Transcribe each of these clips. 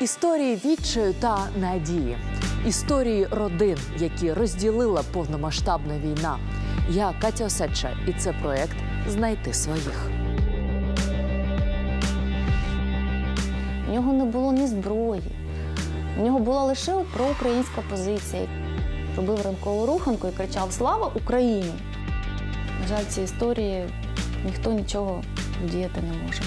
Історії відчаю та надії, історії родин, які розділила повномасштабна війна. Я Катя Осадча, і це проект Знайти своїх. У нього не було ні зброї. У нього була лише проукраїнська позиція. Робив ранкову руханку і кричав Слава Україні! На жаль, ці історії ніхто нічого вдіяти не може.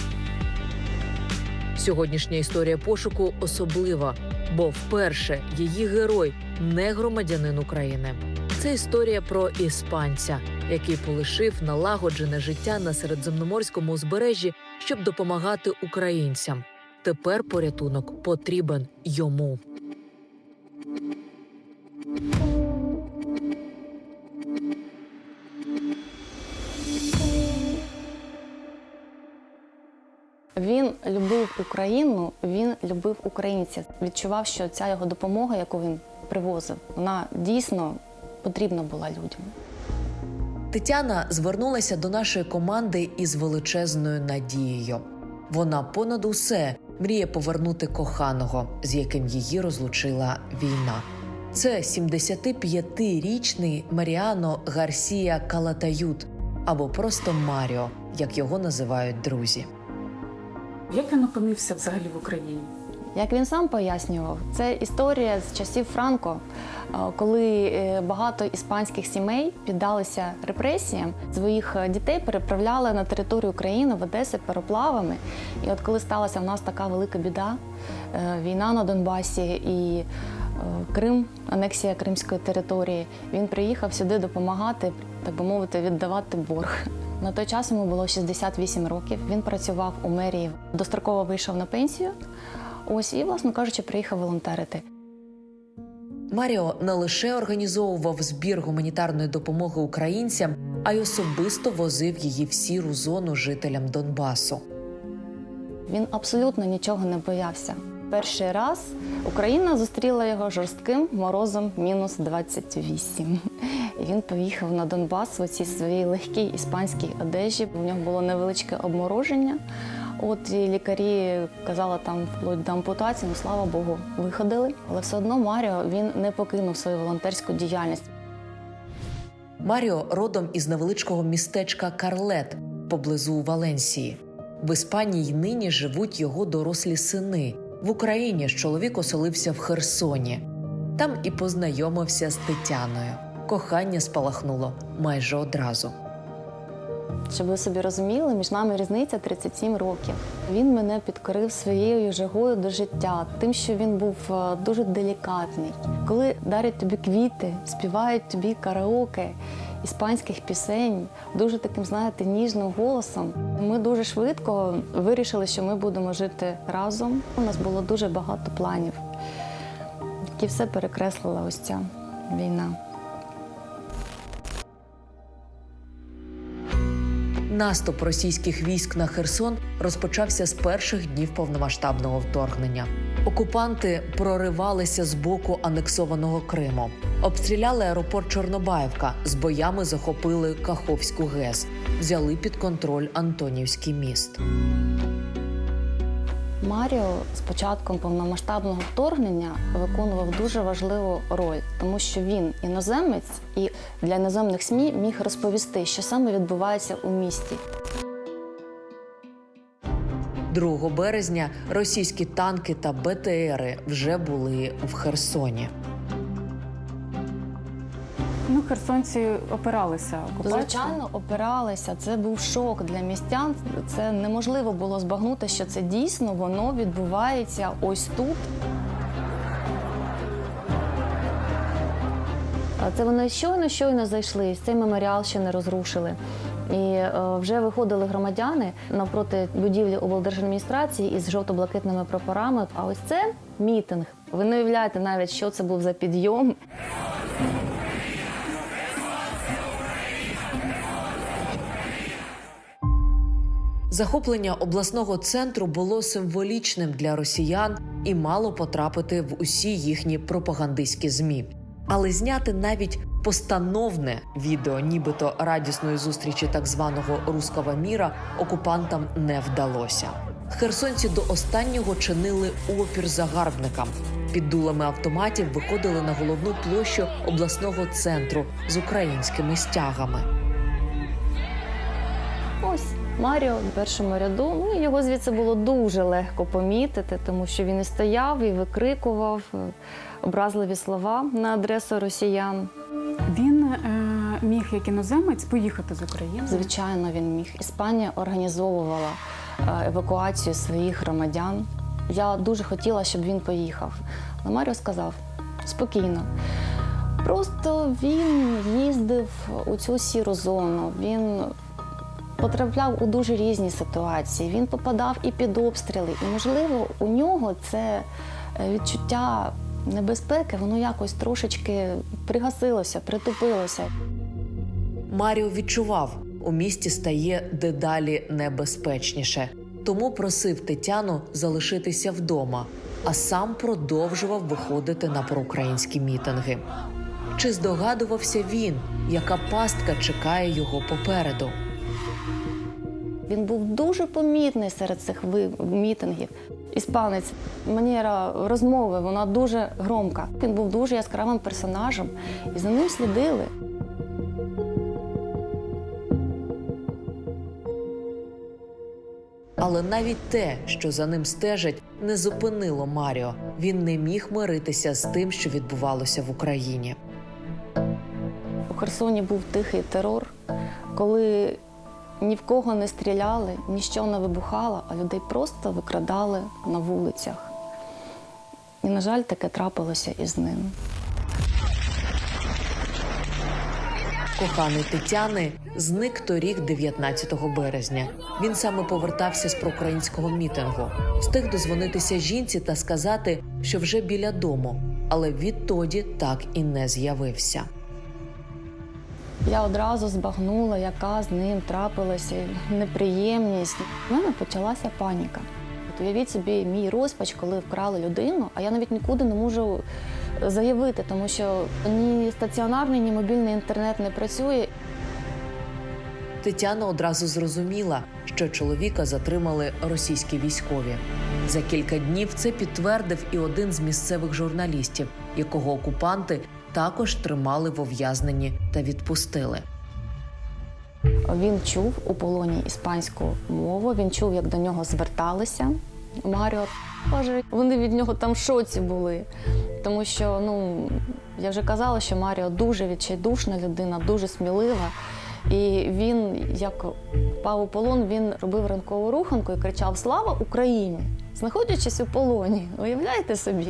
Сьогоднішня історія пошуку особлива, бо вперше її герой не громадянин України. Це історія про іспанця, який полишив налагоджене життя на середземноморському узбережжі, щоб допомагати українцям. Тепер порятунок потрібен йому. Україну, він любив українців. Відчував, що ця його допомога, яку він привозив, вона дійсно потрібна була людям. Тетяна звернулася до нашої команди із величезною надією. Вона понад усе мріє повернути коханого, з яким її розлучила війна. Це 75-річний Маріано Гарсія Калатают або просто Маріо, як його називають друзі. Як він опинився взагалі в Україні? Як він сам пояснював, це історія з часів Франко, е, коли е, багато іспанських сімей піддалися репресіям, своїх е, дітей переправляли на територію України в Одеси пароплавами. І от коли сталася в нас така велика біда, війна на Донбасі і Крим, анексія Кримської території, він приїхав сюди допомагати, так би мовити, віддавати борг. На той час йому було 68 років. Він працював у мерії, достроково вийшов на пенсію. Ось і, власно кажучи, приїхав волонтерити. Маріо не лише організовував збір гуманітарної допомоги українцям, а й особисто возив її в сіру зону жителям Донбасу. Він абсолютно нічого не боявся. Перший раз Україна зустріла його жорстким морозом мінус 28. І він поїхав на Донбас в цій своїй легкій іспанській одежі. У нього було невеличке обмороження. От і лікарі казали там вплоть до ампутації, ну слава Богу, виходили. Але все одно Маріо він не покинув свою волонтерську діяльність. Маріо родом із невеличкого містечка Карлет поблизу Валенсії. В Іспанії нині живуть його дорослі сини. В Україні чоловік оселився в Херсоні. Там і познайомився з Тетяною. Кохання спалахнуло майже одразу. Щоб ви собі розуміли, між нами різниця 37 років. Він мене підкорив своєю жагою до життя, тим, що він був е, дуже делікатний. Коли дарять тобі квіти, співають тобі караоке іспанських пісень, дуже таким, знаєте, ніжним голосом. Ми дуже швидко вирішили, що ми будемо жити разом. У нас було дуже багато планів, які все перекреслила ось ця війна. Наступ російських військ на Херсон розпочався з перших днів повномасштабного вторгнення. Окупанти проривалися з боку анексованого Криму, обстріляли аеропорт Чорнобаївка, з боями захопили Каховську ГЕС, взяли під контроль Антонівський міст. Маріо з початком повномасштабного вторгнення виконував дуже важливу роль, тому що він іноземець і для іноземних СМІ міг розповісти, що саме відбувається у місті. 2 березня російські танки та БТРи вже були в Херсоні. Ну, херсонці опиралися окупації. Звичайно, опиралися. Це був шок для містян. Це неможливо було збагнути, що це дійсно воно відбувається ось тут. А Це вони щойно щойно зайшли. Цей меморіал ще не розрушили. І е, вже виходили громадяни навпроти будівлі облдержадміністрації із жовто-блакитними прапорами. А ось це мітинг. Ви не уявляєте навіть, що це був за підйом. Захоплення обласного центру було символічним для росіян і мало потрапити в усі їхні пропагандистські змі. Але зняти навіть постановне відео, нібито радісної зустрічі так званого руского міра, окупантам не вдалося. Херсонці до останнього чинили опір загарбникам. Під дулами автоматів виходили на головну площу обласного центру з українськими стягами. Ось Маріо в першому ряду. Ну його звідси було дуже легко помітити, тому що він і стояв, і викрикував е, образливі слова на адресу росіян. Він е, міг як іноземець поїхати з України. Звичайно, він міг. Іспанія організовувала е, евакуацію своїх громадян. Я дуже хотіла, щоб він поїхав. Але Маріо сказав спокійно. Просто він їздив у цю сіру зону. Він потрапляв у дуже різні ситуації. Він попадав і під обстріли. І, можливо, у нього це е, відчуття небезпеки, воно якось трошечки пригасилося, притупилося. Маріо відчував, у місті стає дедалі небезпечніше, тому просив Тетяну залишитися вдома, а сам продовжував виходити на проукраїнські мітинги. Чи здогадувався він, яка пастка чекає його попереду? Він був дуже помітний серед цих мітингів. Іспанець, манера розмови, вона дуже громка. Він був дуже яскравим персонажем, і за ним слідили. Але навіть те, що за ним стежать, не зупинило Маріо. Він не міг миритися з тим, що відбувалося в Україні. У Херсоні був тихий терор, коли ні в кого не стріляли, ніщо не вибухало, а людей просто викрадали на вулицях. І, на жаль, таке трапилося і з ним. Коханий Тетяни зник торік, 19 березня. Він саме повертався з проукраїнського мітингу. Встиг дозвонитися жінці та сказати, що вже біля дому, але відтоді так і не з'явився. Я одразу збагнула, яка з ним трапилася неприємність. У мене почалася паніка. От уявіть собі мій розпач, коли вкрали людину, а я навіть нікуди не можу заявити, тому що ні стаціонарний, ні мобільний інтернет не працює. Тетяна одразу зрозуміла, що чоловіка затримали російські військові. За кілька днів це підтвердив і один з місцевих журналістів, якого окупанти також тримали в ув'язненні та відпустили. Він чув у полоні іспанську мову, він чув, як до нього зверталися. Маріо каже, вони від нього там в шоці були. Тому що, ну, я вже казала, що Маріо дуже відчайдушна людина, дуже смілива. І він, як впав у полон, він робив ранкову руханку і кричав Слава Україні! знаходячись у полоні. Уявляєте собі?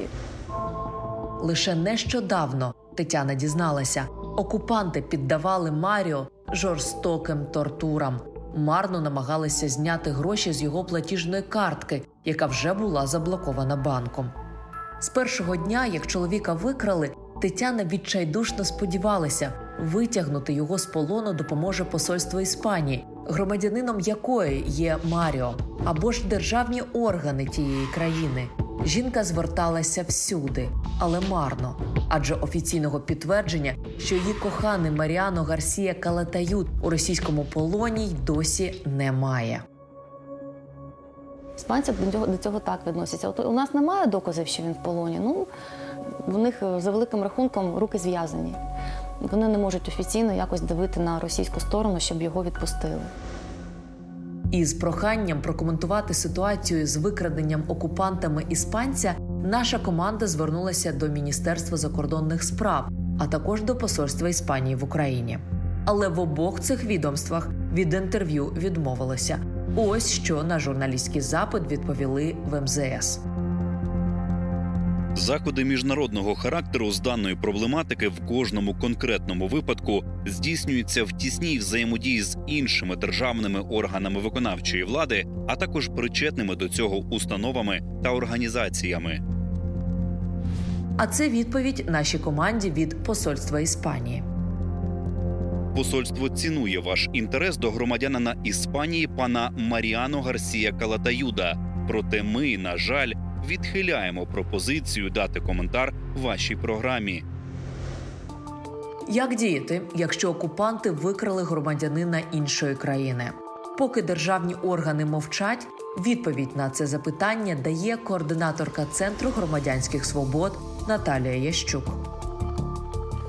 Лише нещодавно Тетяна дізналася, окупанти піддавали Маріо жорстоким тортурам. Марно намагалися зняти гроші з його платіжної картки, яка вже була заблокована банком. З першого дня, як чоловіка викрали, Тетяна відчайдушно сподівалася, витягнути його з полону допоможе посольство Іспанії, громадянином якої є Маріо, або ж державні органи тієї країни. Жінка зверталася всюди, але марно, адже офіційного підтвердження, що її коханий Маріано Гарсія Калатают у російському полоні й досі немає. Іспанці до цього, до цього так відносяться. От у нас немає доказів, що він в полоні. Ну, в них е, за великим рахунком руки зв'язані. Вони не можуть офіційно якось дивити на російську сторону, щоб його відпустили. Із проханням прокоментувати ситуацію з викраденням окупантами іспанця наша команда звернулася до Міністерства закордонних справ, а також до посольства Іспанії в Україні. Але в обох цих відомствах від інтерв'ю відмовилися. Ось що на журналістський запит відповіли в МЗС. Заходи міжнародного характеру з даної проблематики в кожному конкретному випадку здійснюються в тісній взаємодії з іншими державними органами виконавчої влади, а також причетними до цього установами та організаціями. А це відповідь нашій команді від посольства Іспанії. Посольство цінує ваш інтерес до громадянина Іспанії пана Маріано Гарсія Калатаюда. Проте ми, на жаль, відхиляємо пропозицію дати коментар вашій програмі. Як діяти, якщо окупанти викрали громадянина іншої країни? Поки державні органи мовчать, відповідь на це запитання дає координаторка Центру громадянських свобод Наталія Ящук.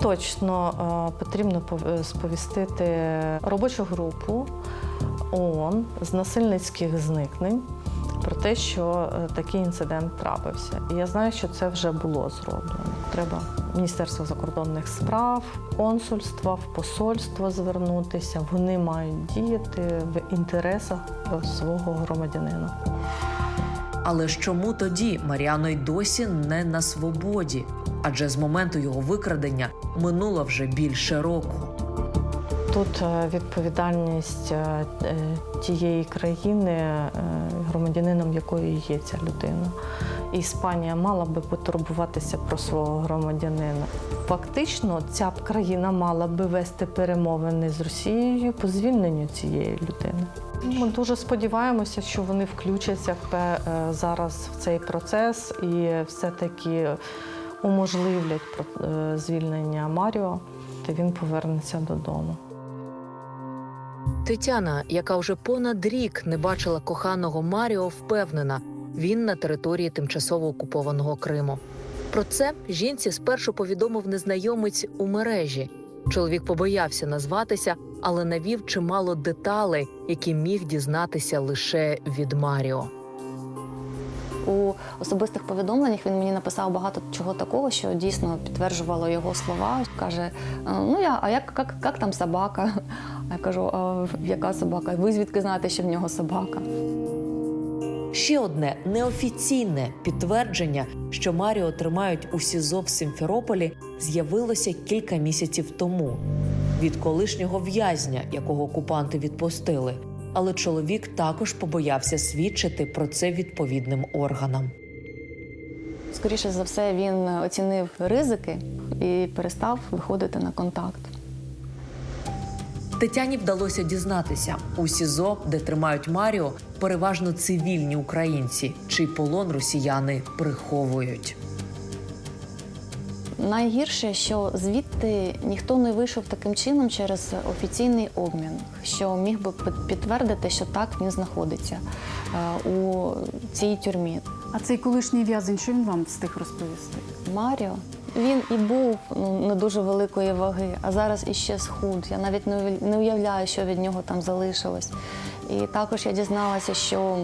Точно е, потрібно пов- сповістити робочу групу ООН з насильницьких зникнень те, що е, такий інцидент трапився. І я знаю, що це вже було зроблено. Треба Міністерство закордонних справ, консульства, в посольство звернутися. Вони мають діяти в інтересах свого громадянина. Але ж чому тоді Маріано й досі не на свободі? Адже з моменту його викрадення минуло вже більше року. Тут е, відповідальність е, тієї країни, громадянином якої є ця людина. Іспанія мала би потурбуватися про свого громадянина. Фактично, ця країна мала би вести перемовини з Росією по звільненню цієї людини. Ми дуже сподіваємося, що вони включаться е, зараз в цей процес і все-таки уможливлять е, звільнення Маріо, та він повернеться додому. Тетяна, яка вже понад рік не бачила коханого Маріо, впевнена, він на території тимчасово окупованого Криму. Про це жінці спершу повідомив незнайомець у мережі. Чоловік побоявся назватися, але навів чимало деталей, які міг дізнатися лише від Маріо. У особистих повідомленнях він мені написав багато чого такого, що дійсно підтверджувало його слова. Каже: «Е, Ну я, а як, як, як там собака? А я кажу, а яка собака? Ви звідки знаєте, що в нього собака? Ще одне неофіційне підтвердження, що Маріо тримають у СІЗО в Симферополі, з'явилося кілька місяців тому від колишнього в'язня, якого окупанти відпустили. Але чоловік також побоявся свідчити про це відповідним органам. Скоріше за все, він оцінив ризики і перестав виходити на контакт. Тетяні вдалося дізнатися у СІЗО, де тримають Маріо, переважно цивільні українці, чий полон росіяни приховують. Найгірше, що звідти ніхто не вийшов таким чином через офіційний обмін, що міг би підтвердити, що так він знаходиться е, у цій тюрмі. А цей колишній в'язень, що він вам встиг розповісти? Маріо. Він і був ну, не дуже великої ваги, а зараз іще схуд. Я навіть не уявляю, що від нього там залишилось. І також я дізналася, що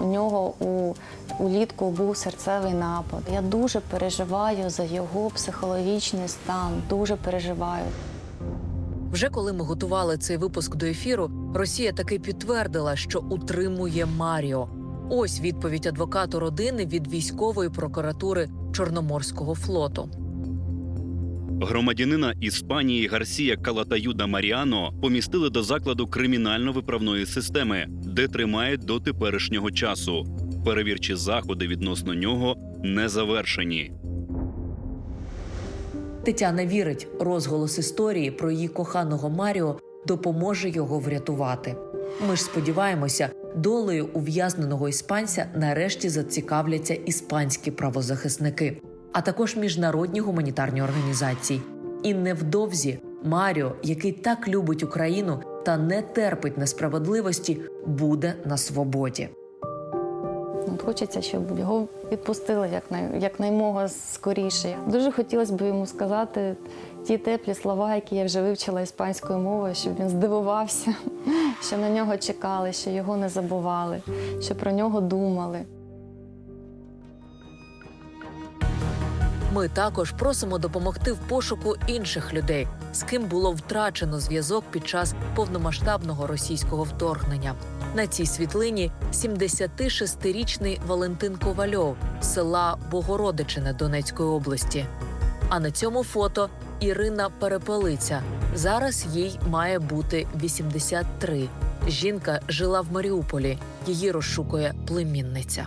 у нього у, улітку був серцевий напад. Я дуже переживаю за його психологічний стан, дуже переживаю. Вже коли ми готували цей випуск до ефіру, Росія таки підтвердила, що утримує Маріо. Ось відповідь адвокату родини від військової прокуратури Чорноморського флоту. Громадянина Іспанії Гарсія Калатаюда Маріано помістили до закладу кримінально-виправної системи, де тримають до теперішнього часу. Перевірчі заходи відносно нього не завершені. Тетяна вірить, розголос історії про її коханого Маріо допоможе його врятувати. Ми ж сподіваємося, долею ув'язненого іспанця нарешті зацікавляться іспанські правозахисники, а також міжнародні гуманітарні організації. І невдовзі Маріо, який так любить Україну та не терпить несправедливості, буде на свободі. От хочеться, щоб його відпустили якнай, якнаймога скоріше. Дуже хотілося б йому сказати ті теплі слова, які я вже вивчила іспанською мовою, щоб він здивувався, що на нього чекали, що його не забували, що про нього думали. Ми також просимо допомогти в пошуку інших людей, з ким було втрачено зв'язок під час повномасштабного російського вторгнення. На цій світлині 76-річний Валентин Ковальов з села Богородичине Донецької області. А на цьому фото Ірина Перепелиця. Зараз їй має бути 83. Жінка жила в Маріуполі. Її розшукує племінниця.